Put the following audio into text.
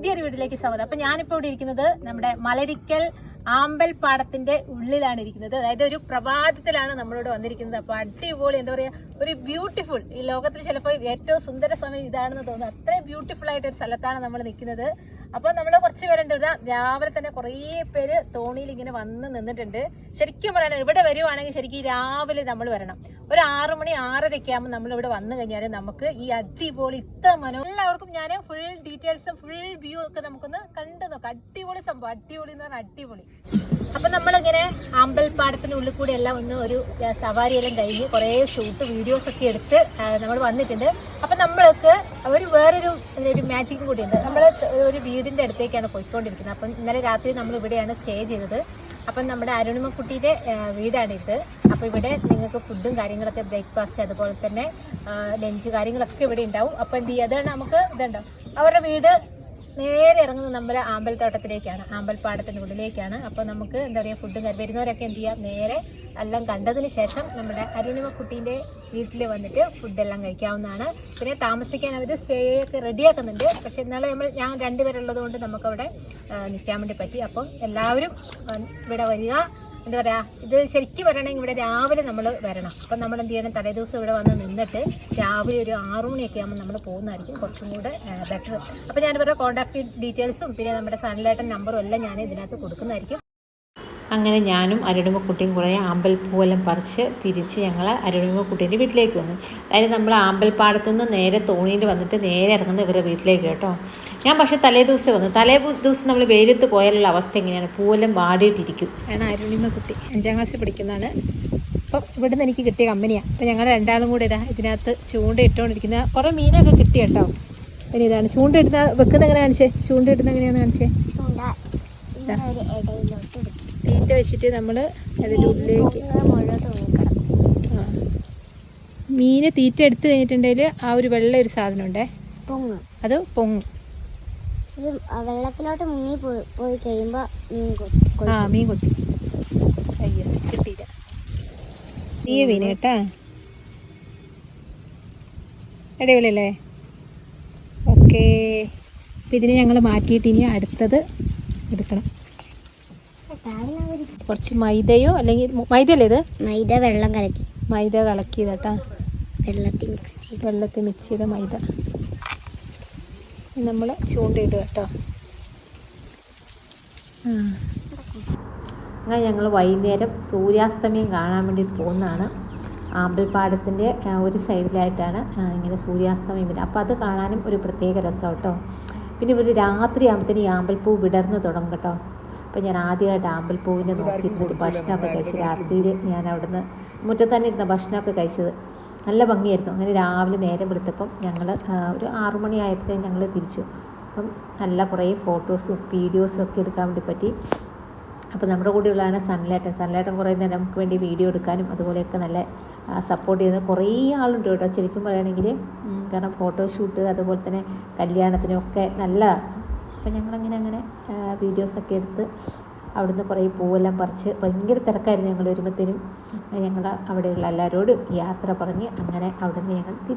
പുതിയൊരു വീട്ടിലേക്ക് സ്വാഗതം. അപ്പൊ ഞാനിപ്പോ ഇവിടെ ഇരിക്കുന്നത് നമ്മുടെ മലരിക്കൽ ആമ്പൽ പാടത്തിന്റെ ഉള്ളിലാണ് ഇരിക്കുന്നത്. അതായത് ഒരു പ്രഭാതത്തിലാണ് നമ്മളിവിടെ വന്നിരിക്കുന്നത്. അപ്പൊ അടിപൊളി എന്താ പറയാ ഒരു ബ്യൂട്ടിഫുൾ ഈ ലോകത്തിൽ ചിലപ്പോൾ ഏറ്റവും സുന്ദര സമയം ഇതാണെന്ന് തോന്നുന്നു. അത്രയും ബ്യൂട്ടിഫുൾ ആയിട്ട് ഒരു സ്ഥലത്താണ് നമ്മൾ നിൽക്കുന്നത്. അപ്പൊ നമ്മൾ കുറച്ച് പേരുണ്ട്. ഇവിടെ രാവിലെ തന്നെ കുറേ പേര് തോണിയിൽ ഇങ്ങനെ വന്ന് നിന്നിട്ടുണ്ട്. ശരിക്കും പറയണം ഇവിടെ വരുവാണെങ്കിൽ ശരിക്കും രാവിലെ നമ്മൾ വരണം. ഒരു ആറു മണി ആറരയ്ക്ക് ആകുമ്പോൾ നമ്മൾ ഇവിടെ വന്നു കഴിഞ്ഞാൽ നമുക്ക് ഈ അടിപൊളി ഇത്ര മനോ എല്ലാവർക്കും ഞാൻ ഫുൾ ഡീറ്റെയിൽസും ഫുൾ വ്യൂ ഒക്കെ നമുക്കൊന്ന് കണ്ടു നോക്കാം. അടിപൊളി സംഭവം അടിപൊളി എന്ന് പറഞ്ഞാൽ അടിപൊളി. അപ്പൊ നമ്മളിങ്ങനെ അമ്പൽപ്പാടത്തിനുള്ളിൽ കൂടി എല്ലാം ഒന്ന് ഒരു സവാരി സവാരിയെല്ലാം കഴിഞ്ഞ് കുറേ ഷൂട്ട് വീഡിയോസ് ഒക്കെ എടുത്ത് നമ്മൾ വന്നിട്ടുണ്ട്. അപ്പൊ നമ്മൾക്ക് ഒരു വേറൊരു ഒരു മാജിക്കും ഉണ്ട്. നമ്മൾ ഒരു വീടിന്റെ അടുത്തേക്കാണ് പോയിക്കൊണ്ടിരിക്കുന്നത്. അപ്പം ഇന്നലെ രാത്രി നമ്മൾ ഇവിടെയാണ് സ്റ്റേ ചെയ്തത്. അപ്പം നമ്മുടെ അരുണിമക്കുട്ടിയുടെ വീടാണിത് അപ്പോൾ ഇവിടെ നിങ്ങൾക്ക് ഫുഡും കാര്യങ്ങളൊക്കെ ബ്രേക്ക്ഫാസ്റ്റ് അതുപോലെ തന്നെ ലഞ്ച് കാര്യങ്ങളൊക്കെ ഇവിടെ ഉണ്ടാവും. അപ്പം എന്ത് ചെയ്യുക അതാണ് നമുക്ക് ഇതുണ്ടാവും അവരുടെ വീട് നേരെ ഇറങ്ങുന്നത് നമ്മുടെ ആമ്പൽത്തോട്ടത്തിലേക്കാണ് ആമ്പൽപ്പാടത്തിന്റെ ഉള്ളിലേക്കാണ് അപ്പോൾ നമുക്ക് എന്താ പറയുക ഫുഡും വരുന്നവരൊക്കെ എന്ത് ചെയ്യാം നേരെ എല്ലാം കണ്ടതിന് ശേഷം നമ്മുടെ അരുണിമക്കുട്ടീന്റെ വീട്ടിൽ വന്നിട്ട് ഫുഡെല്ലാം കഴിക്കാവുന്നതാണ്. പിന്നെ താമസിക്കാൻ അവർ സ്റ്റേ ഒക്കെ റെഡിയാക്കുന്നുണ്ട് പക്ഷേ ഇന്നലെ നമ്മൾ ഞാൻ രണ്ടുപേരുള്ളത് കൊണ്ട് നമുക്കവിടെ നിൽക്കാൻ വേണ്ടി പറ്റി. അപ്പം എല്ലാവരും ഇവിടെ വരിക. എന്താ പറയാ ഇത് ശരിക്കും വരണമെങ്കിൽ ഇവിടെ രാവിലെ നമ്മൾ വരണം. അപ്പം നമ്മൾ എന്ത് ചെയ്യണം? തലേ ദിവസം ഇവിടെ വന്ന് നിന്നിട്ട് രാവിലെ ഒരു ആറു മണിയൊക്കെ ആകുമ്പോൾ നമ്മൾ പോകുന്നതായിരിക്കും കുറച്ചും കൂടെ ബെറ്റർ അപ്പം ഞാൻ ഇവരുടെ കോൺടാക്ട് ഡീറ്റെയിൽസും പിന്നെ നമ്മുടെ സൺലൈറ്റൻ നമ്പറും എല്ലാം ഞാൻ ഇതിനകത്ത് കൊടുക്കുന്നതായിരിക്കും. അങ്ങനെ ഞാനും അരുണിമക്കുട്ടിയും കുറേ ആമ്പൽപ്പൂവെല്ലാം പറിച്ച് തിരിച്ച് ഞങ്ങൾ അരുണിമക്കുട്ടീന്റെ വീട്ടിലേക്ക് വന്നു. അതായത് നമ്മൾ ആമ്പൽപ്പാടത്ത് നിന്ന് നേരെ തോണിയിൽ വന്നിട്ട് നേരെ ഇറങ്ങുന്നത് ഇവരുടെ വീട്ടിലേക്ക് കേട്ടോ. ഞാൻ പക്ഷെ തലേ ദിവസം വന്നു. തലേ ദിവസം നമ്മൾ വെയിലത്ത് പോയാലുള്ള അവസ്ഥ എങ്ങനെയാണ്? പൂവെല്ലാം വാടിയിട്ടിരിക്കും. ആണ് അരുണിമക്കുട്ടി അഞ്ചാം ക്ലാസ്സിൽ പഠിക്കുന്നതാണ്. അപ്പം ഇവിടുന്ന് എനിക്ക് കിട്ടിയ കമ്പനിയാണ് അപ്പം ഞങ്ങൾ രണ്ടാളും കൂടെ ഇതാ ഇതിനകത്ത് ചൂണ്ട ഇട്ടുകൊണ്ടിരിക്കുന്ന കുറേ മീനൊക്കെ കിട്ടി കേട്ടോ പിന്നെ ഇതാണ്. ചൂണ്ട ഇടുന്ന വെക്കുന്ന എങ്ങനെ കാണിച്ചേ? ചൂണ്ട. ഇടുന്ന എങ്ങനെയാന്ന് കാണിച്ചേ തീറ്റ വെച്ചിട്ട് നമ്മൾ അതിന്റെ ഉള്ളിലേക്ക് ആ. മീന് തീറ്റ എടുത്തു കഴിഞ്ഞിട്ടുണ്ടെങ്കിൽ ആ ഒരു വെള്ള ഒരു സാധനം ഉണ്ടേ പൊങ്ങ്. അത് പൊങ്ങും. വെള്ളത്തിലോട്ട് മുങ്ങി പോയി കഴിയുമ്പോ മീൻ കൊ- കൊ- ആ മീൻ കൊത്തി. അയ്യോ കിട്ടിയില്ല. നീയ മീൻ കേട്ടാ? അടിപൊളിയല്ലേ? ഓക്കേ. അപ്പം ഇതിനെ ഞങ്ങൾ മാറ്റിയിട്ട് ഇനി അടുത്തത് എടുക്കണം. കുറച്ച് മൈദയോ അല്ലെങ്കിൽ മൈദയല്ലേ ഇത്? മൈദ വെള്ളം കലക്കി. മൈദ കലക്കിയതാട്ടാ. വെള്ളത്തിൽ മിക്സ് ചെയ്ത്. വെള്ളത്തിൽ മിക്സ് ചെയ്ത മൈദ. നമ്മൾ ചൂണ്ടയിടുക കേട്ടോ. ആ അങ്ങനെ ഞങ്ങൾ വൈകുന്നേരം സൂര്യാസ്തമയം കാണാൻ വേണ്ടി പോകുന്നതാണ്. ആമ്പൽപ്പാടത്തിന്റെ ആ, ഒരു സൈഡിലായിട്ടാണ് ഇങ്ങനെ സൂര്യാസ്തമയം വരുന്നത്. അപ്പോൾ അത് കാണാനും ഒരു പ്രത്യേക രസം കേട്ടോ. പിന്നെ ഇവിടെ രാത്രി ആകുമ്പോഴത്തേന് ഈ ആമ്പൽപ്പൂ വിടർന്ന് തുടങ്ങും കേട്ടോ. അപ്പോൾ ഞാൻ ആദ്യമായിട്ട് ആമ്പൽപ്പൂവിനെ നോക്കിയിരുന്നത് ഭക്ഷണമൊക്കെ കഴിച്ച് രാത്രിയിൽ ഞാൻ അവിടുന്ന് മുറ്റത്ത് തന്നെ ഇരുന്ന ഭക്ഷണമൊക്കെ കഴിച്ചത്. നല്ല ഭംഗിയായിരുന്നു. അങ്ങനെ രാവിലെ നേരം വെളുത്തപ്പം ഞങ്ങൾ ഒരു ആറു മണി ആയപ്പോഴത്തേക്കും ഞങ്ങൾ തിരിച്ചു. അപ്പം നല്ല കുറേ ഫോട്ടോസും വീഡിയോസും ഒക്കെ എടുക്കാൻ വേണ്ടി പറ്റി. അപ്പോൾ നമ്മുടെ കൂടെയുള്ളതാണ് സൺലേട്ടൻ സൺലേട്ടൻ കുറേ നേരം നമുക്ക് വേണ്ടി വീഡിയോ എടുക്കാനും അതുപോലെയൊക്കെ നല്ല സപ്പോർട്ട് ചെയ്യുന്ന കുറേ ആളുണ്ട് കേട്ടോ. ശരിക്കും പറയുകയാണെങ്കിൽ കാരണം ഫോട്ടോഷൂട്ട് അതുപോലെ തന്നെ കല്യാണത്തിനൊക്കെ നല്ല അപ്പം ഞങ്ങളങ്ങനെ അങ്ങനെ വീഡിയോസൊക്കെ എടുത്ത് അവിടുന്ന് കുറേ പൂവെല്ലാം പറിച്ച് ഭയങ്കര തിരക്കായിരുന്നു ഞങ്ങൾ വരുമ്പോഴത്തേനും ഞങ്ങൾ അവിടെയുള്ള എല്ലാവരോടും യാത്ര പറഞ്ഞ് അങ്ങനെ അവിടുന്ന് ഞങ്ങൾ തിരിച്ചു